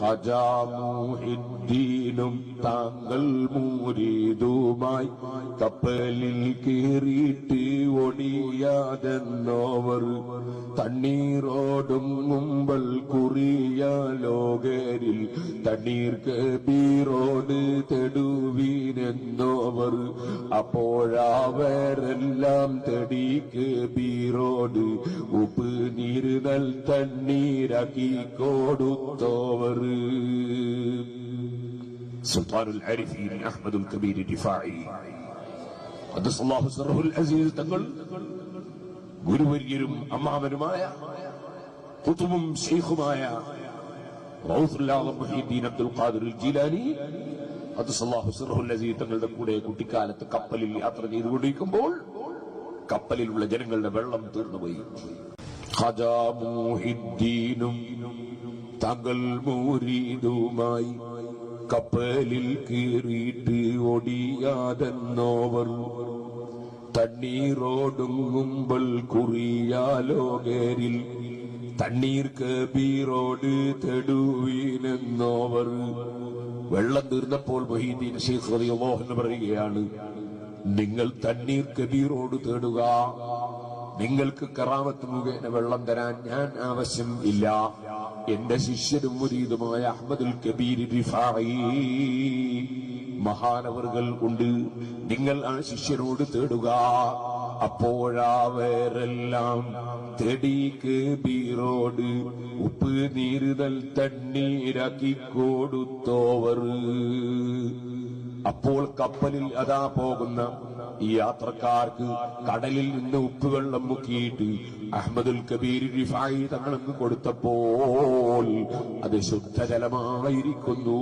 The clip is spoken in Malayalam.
ഹജാമുഹിദ്ദീനും താങ്കൾ മൂരീതുമായി കപ്പലിൽ കീറിയിട്ട് ഒടിയാതെന്നോവർ. തണ്ണീറോടും മുമ്പൽ കുറിയ ലോകരിൽ തണ്ണീർ കബീറോട് തെടുവീനെന്നോവർ. അപ്പോഴാവരെല്ലാം തെടി കബീറോട് ഉപ്പ് നീരുതൽ തണ്ണീരാക്കി കൊടുത്തോവർ. സുൽത്താൻ അരിഫീൻ അഹമ്മദുൽ കബീർ ഡിഫായി അസീസ് തങ്ങൾ ഗുരുവര്യരും അമ്മാവനുമായ കുത്തുബും ഷെയ്ഖുമായ അബ്ദുൽ ഖാദിർ ജീലാനി അസീസ് തങ്ങളുടെ കൂടെ കുട്ടിക്കാലത്ത് കപ്പലിൽ യാത്ര ചെയ്തുകൊണ്ടിരിക്കുമ്പോൾ കപ്പലിലുള്ള ജനങ്ങളുടെ വെള്ളം തീർന്നുപോയി. ഖജാ മുഹിദ്ദീനും തങ്ങൾ മൂരീതുമായി കപ്പലിൽ കീറിയിട്ട് ഒടിയാതെന്നോവർ തണ്ണീറോടുങ്ങുമ്പോൾ കുറിയാലോകേരിൽ തണ്ണീർ കബീറോട് തെടുവീനെന്നോവർ. വെള്ളം തീർന്നപ്പോൾ മൊഹീദ്ദീൻ ഷെയ്ഖ് മോഹൻ പറയുകയാണ് നിങ്ങൾ തണ്ണീർ കബീറോട് തേടുക നിങ്ങൾക്ക് കറാമത്ത് മുഖേന വെള്ളം തരാൻ ഞാൻ ആവശ്യം ഇല്ല. എന്റെ ശിഷ്യനും മുരീതുമായ അഹമ്മദുൽ കബീർ മഹാനവറുകൾ ഉണ്ട്. നിങ്ങൾ ആ ശിഷ്യനോട് തേടുക. അപ്പോഴവരെല്ലാം തെടി കബീറോട് ഉപ്പ് നീരുതൽ തണ്ണീരാക്കി കൊടുത്തോവർ. അപ്പോൾ കപ്പലിൽ അതാ പോകുന്ന ഈ യാത്രക്കാർക്ക് കടലിൽ നിന്ന് ഉപ്പുവെള്ളം മുക്കിയിട്ട് അഹമ്മദുൽ കബീർ റിഫായി തങ്ങൾക്ക് കൊടുത്തപ്പോൾ അത് ശുദ്ധജലമായിരിക്കുന്നു.